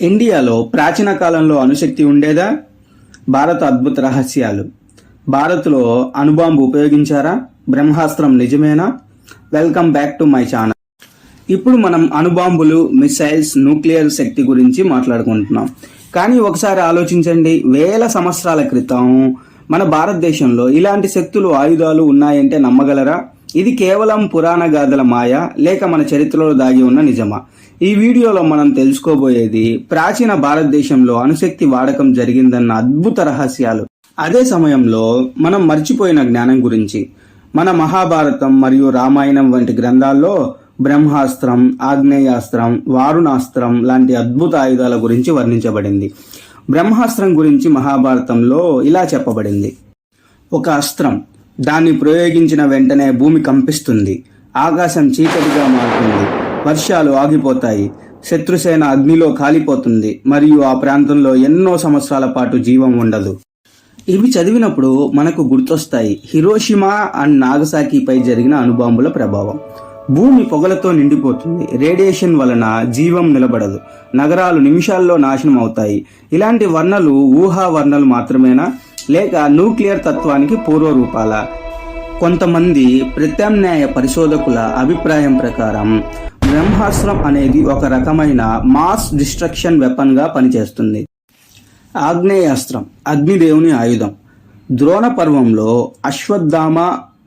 ఇండియాలో ప్రాచీన కాలంలో అణుశక్తి ఉండేదా? భారత అద్భుత రహస్యాలు. భారత్లో అణుబాంబు ఉపయోగించారా? బ్రహ్మాస్త్రం నిజమేనా? Welcome back to my channel. ఇప్పుడు మనం అణుబాంబులు మిసైల్స్ న్యూక్లియర్ శక్తి గురించి మాట్లాడుకుంటున్నాం. కానీ ఒకసారి ఆలోచించండి వేల సంవత్సరాల క్రితం మన భారతదేశంలో ఇలాంటి శక్తులు ఆయుధాలు ఉన్నాయంటే నమ్మగలరా? ఇది కేవలం పురాణ గాథల మాయ లేక మన చరిత్రలో దాగి ఉన్న నిజమా? ఈ వీడియోలో మనం తెలుసుకోబోయేది ప్రాచీన భారతదేశంలో అణుశక్తి వాడకం జరిగిందన్న అద్భుత రహస్యాలు. అదే సమయంలో మనం మర్చిపోయిన జ్ఞానం గురించి. మన మహాభారతం మరియు రామాయణం వంటి గ్రంథాల్లో బ్రహ్మాస్త్రం ఆగ్నేయాస్త్రం వారుణాస్త్రం లాంటి అద్భుత ఆయుధాల గురించి వర్ణించబడింది. బ్రహ్మాస్త్రం గురించి మహాభారతంలో ఇలా చెప్పబడింది. ఒక అస్త్రం దాన్ని ప్రయోగించిన వెంటనే భూమి కంపిస్తుంది. ఆకాశం చీకటిగా మారుతుంది. వర్షాలు ఆగిపోతాయి. శత్రుసేన అగ్నిలో కాలిపోతుంది. మరియు ఆ ప్రాంతంలో ఎన్నో సంవత్సరాల పాటు జీవం ఉండదు. ఇవి చదివినప్పుడు మనకు గుర్తొస్తాయి. హిరోషిమా అండ్ నాగసాకిపై జరిగిన అణుబాంబుల ప్రభావం. భూమి పొగలతో నిండిపోతుంది. రేడియేషన్ వలన జీవం నిలబడదు. నగరాలు నిమిషాల్లో నాశనం అవుతాయి. ఇలాంటి వర్ణలు ఊహా వర్ణలు మాత్రమేనా? లేక న్యూక్లియర్ తత్వానికి పూర్వరూపాల. కొంతమంది ప్రత్యామ్నాయ పరిశోధకుల అభిప్రాయం ప్రకారం బ్రహ్మాస్త్రం అనేది ఒక రకమైన మాస్ డిస్ట్రక్షన్ వెపన్గా పనిచేస్తుంది. ఆగ్నేయాస్త్రం అగ్నిదేవుని ఆయుధం. ద్రోణ పర్వంలో అశ్వత్థామ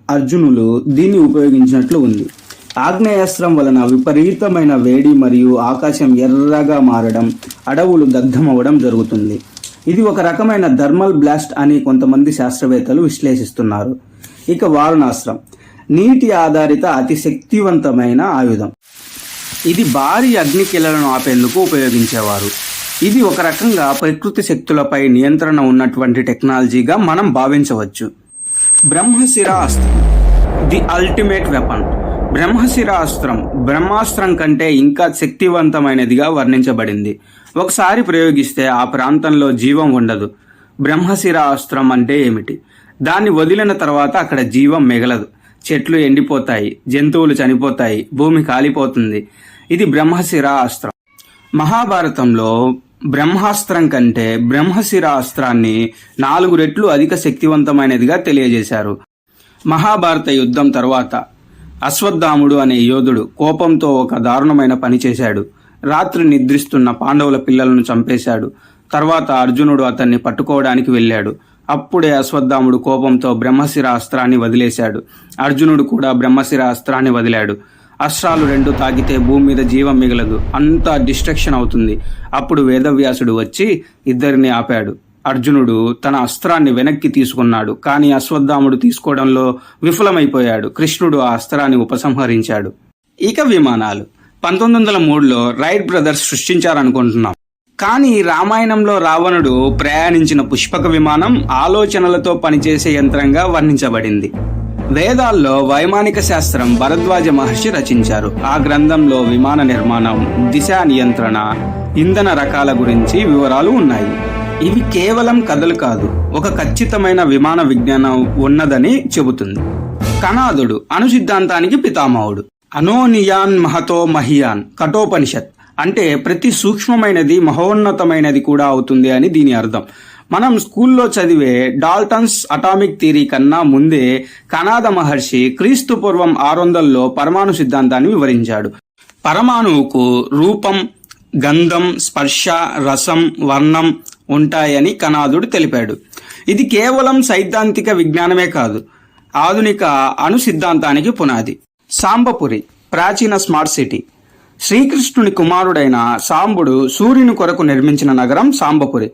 అర్జునులు దీన్ని ఉపయోగించినట్లు ఉంది. ఆగ్నేయాస్త్రం వలన విపరీతమైన వేడి మరియు ఆకాశం ఎర్రగా మారడం అడవులు దగ్ధమవడం జరుగుతుంది. ఇది ఒక రకమైన థర్మల్ బ్లాస్ట్ అని కొంతమంది శాస్త్రవేత్తలు విశ్లేషిస్తున్నారు. ఇక వారుణాస్త్రం నీటి ఆధారిత అతి శక్తివంతమైన ఆయుధం. ఇది భారీ అగ్నికిలను ఆపేందుకు ఉపయోగించేవారు. ఇది ఒక రకంగా ప్రకృతి శక్తులపై నియంత్రణ ఉన్నటువంటి టెక్నాలజీగా మనం భావించవచ్చు. Brahmashirastram the ultimate weapon. Brahmashirastram Brahmastram కంటే ఇంకా శక్తివంతమైనదిగా వర్ణించబడింది. ఒకసారి ప్రయోగిస్తే ఆ ప్రాంతంలో జీవం ఉండదు. బ్రహ్మశిరాస్త్రం అంటే ఏమిటి? దాన్ని వదిలిన తర్వాత అక్కడ జీవం మిగలదు. చెట్లు ఎండిపోతాయి జంతువులు చనిపోతాయి భూమి కాలిపోతుంది. ఇది బ్రహ్మశిరాస్త్రం. మహాభారతంలో బ్రహ్మాస్త్రం కంటే బ్రహ్మశిరాస్త్రాన్ని నాలుగు రెట్లు అధిక శక్తివంతమైనదిగా తెలియజేశారు. మహాభారత యుద్ధం తర్వాత అశ్వత్థాముడు అనే యోధుడు కోపంతో ఒక దారుణమైన పని చేశాడు. రాత్రి నిద్రిస్తున్న పాండవుల పిల్లలను చంపేశాడు. తర్వాత అర్జునుడు అతన్ని పట్టుకోవడానికి వెళ్ళాడు. అప్పుడే అశ్వత్థాముడు కోపంతో బ్రహ్మశిర అస్త్రాన్ని వదిలేశాడు. అర్జునుడు కూడా బ్రహ్మశిర అస్త్రాన్ని వదిలాడు. అస్త్రాలు రెండు తాగితే భూమి మీద జీవం మిగలదు. అంతా డిస్ట్రక్షన్ అవుతుంది. అప్పుడు వేదవ్యాసుడు వచ్చి ఇద్దరిని ఆపాడు. అర్జునుడు తన అస్త్రాన్ని వెనక్కి తీసుకున్నాడు కానీ అశ్వత్థాముడు తీసుకోవడంలో విఫలమైపోయాడు. కృష్ణుడు ఆ అస్త్రాన్ని ఉపసంహరించాడు. ఇక విమానాలు. పంతొమ్మిది వందల మూడులో రైట్ బ్రదర్స్ సృష్టించారనుకుంటున్నాం. కానీ రామాయణంలో రావణుడు ప్రయాణించిన పుష్పక విమానం ఆలోచనలతో పనిచేసే యంత్రంగా వర్ణించబడింది. వేదాల్లో వైమానిక శాస్త్రం భరద్వాజ మహర్షి రచించారు. ఆ గ్రంథంలో విమాన నిర్మాణం దిశా నియంత్రణ ఇంధన రకాల గురించి వివరాలు ఉన్నాయి. ఇవి కేవలం కథలు కాదు ఒక ఖచ్చితమైన విమాన విజ్ఞానం ఉన్నదని చెబుతుంది. కణాదుడు అణు సిద్ధాంతానికి పితామహుడు. అనోనియాన్ మహతో మహియాన్ కఠోపనిషత్. అంటే ప్రతి సూక్ష్మమైనది మహోన్నతమైనది కూడా అవుతుంది అని దీని అర్థం. మనం స్కూల్లో చదివే డాల్టన్స్ అటామిక్ థియరీ కన్నా ముందే కనాద మహర్షి క్రీస్తు పూర్వం ఆరు వందల్లో పరమాణు సిద్ధాంతాన్ని వివరించాడు. పరమాణువుకు రూపం గంధం స్పర్శ రసం వర్ణం ఉంటాయని కనాదుడు తెలిపాడు. ఇది కేవలం సైద్ధాంతిక విజ్ఞానమే కాదు ఆధునిక అణు సిద్ధాంతానికి పునాది. సాంబపురి ప్రాచీన స్మార్ట్ సిటీ. శ్రీకృష్ణుని కుమారుడైన సాంబుడు సూర్యుని కొరకు నిర్మించిన నగరం సాంబపురి.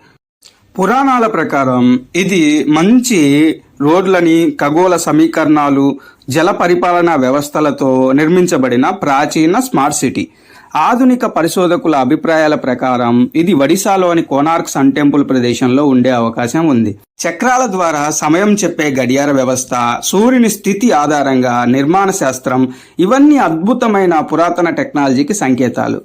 పురాణాల ప్రకారం ఇది మంచి రోడ్లని ఖగోళ సమీకరణాలు జల పరిపాలనా వ్యవస్థలతో నిర్మించబడిన ప్రాచీన స్మార్ట్ సిటీ. ఆధునిక పరిశోధకుల అభిప్రాయాల ప్రకారం ఇది ఒడిశాలోని కోనార్క్ సన్ టెంపుల్ ప్రదేశంలో ఉండే అవకాశం ఉంది. చక్రాల ద్వారా సమయం చెప్పే గడియార వ్యవస్థ సూర్యుని స్థితి ఆధారంగా నిర్మాణ శాస్త్రం ఇవన్నీ అద్భుతమైన పురాతన టెక్నాలజీకి సంకేతాలు.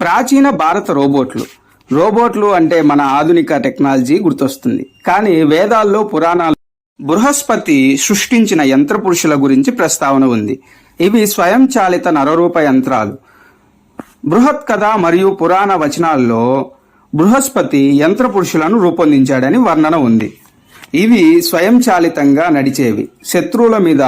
ప్రాచీన భారత రోబోట్లు. రోబోట్లు అంటే మన ఆధునిక టెక్నాలజీ గుర్తొస్తుంది. కానీ వేదాల్లో పురాణాలు బృహస్పతి సృష్టించిన యంత్ర పురుషుల గురించి ప్రస్తావన ఉంది. ఇవి స్వయంచాలిత నరరూప యంత్రాలు. బృహత్ కథ మరియు పురాణ వచనాల్లో బృహస్పతి యంత్ర పురుషులను రూపొందించాడని వర్ణన ఉంది. ఇవి స్వయంచాలితంగా నడిచేవి. శత్రువుల మీద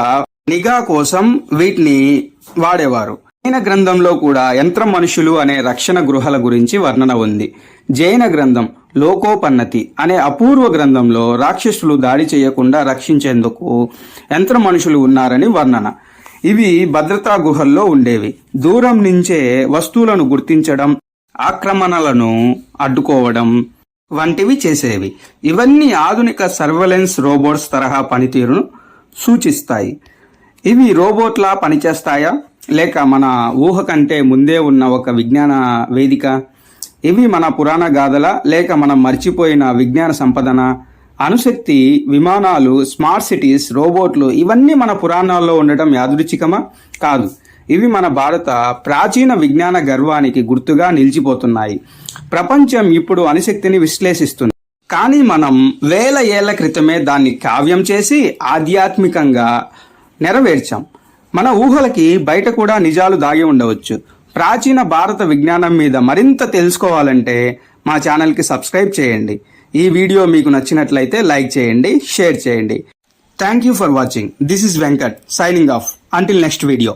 నిఘా కోసం వీటిని వాడేవారు. జైన గ్రంథంలో కూడా యంత్ర మనుషులు అనే రక్షణ గృహల గురించి వర్ణన ఉంది. జైన గ్రంథం లోకోపన్నతి అనే అపూర్వ గ్రంథంలో రాక్షసులు దాడి చేయకుండా రక్షించేందుకు యంత్ర మనుషులు ఉన్నారని వర్ణన. ఇవి భద్రతా గుహల్లో ఉండేవి. దూరం నుంచే వస్తువులను గుర్తించడం ఆక్రమణలను అడ్డుకోవడం వంటివి చేసేవి. ఇవన్నీ ఆధునిక సర్వలెన్స్ రోబోట్స్ తరహా పనితీరును సూచిస్తాయి. ఇవి రోబోట్లా పనిచేస్తాయా? లేక మన ఊహ కంటే ముందే ఉన్న ఒక విజ్ఞాన వేదిక? ఇవి మన పురాణ గాథల లేక మనం మర్చిపోయిన విజ్ఞాన సంపదన? అణుశక్తి విమానాలు స్మార్ట్ సిటీస్ రోబోట్లు ఇవన్నీ మన పురాణాల్లో ఉండటం యాదృచ్ఛికమా? కాదు. ఇవి మన భారత ప్రాచీన విజ్ఞాన గర్వానికి గుర్తుగా నిలిచిపోతున్నాయి. ప్రపంచం ఇప్పుడు అణుశక్తిని విశ్లేషిస్తుంది. కానీ మనం వేల ఏళ్ళ క్రితమే దాన్ని కావ్యం చేసి ఆధ్యాత్మికంగా నెరవేర్చాం. మన ఊహలకి బయట కూడా నిజాలు దాగి ఉండవచ్చు. ప్రాచీన భారత విజ్ఞానం మీద మరింత తెలుసుకోవాలంటే మా ఛానల్కి సబ్స్క్రైబ్ చేయండి. ఈ వీడియో మీకు నచ్చినట్లయితే లైక్ చేయండి షేర్ చేయండి. Thank you for watching this is Venkat signing off until next video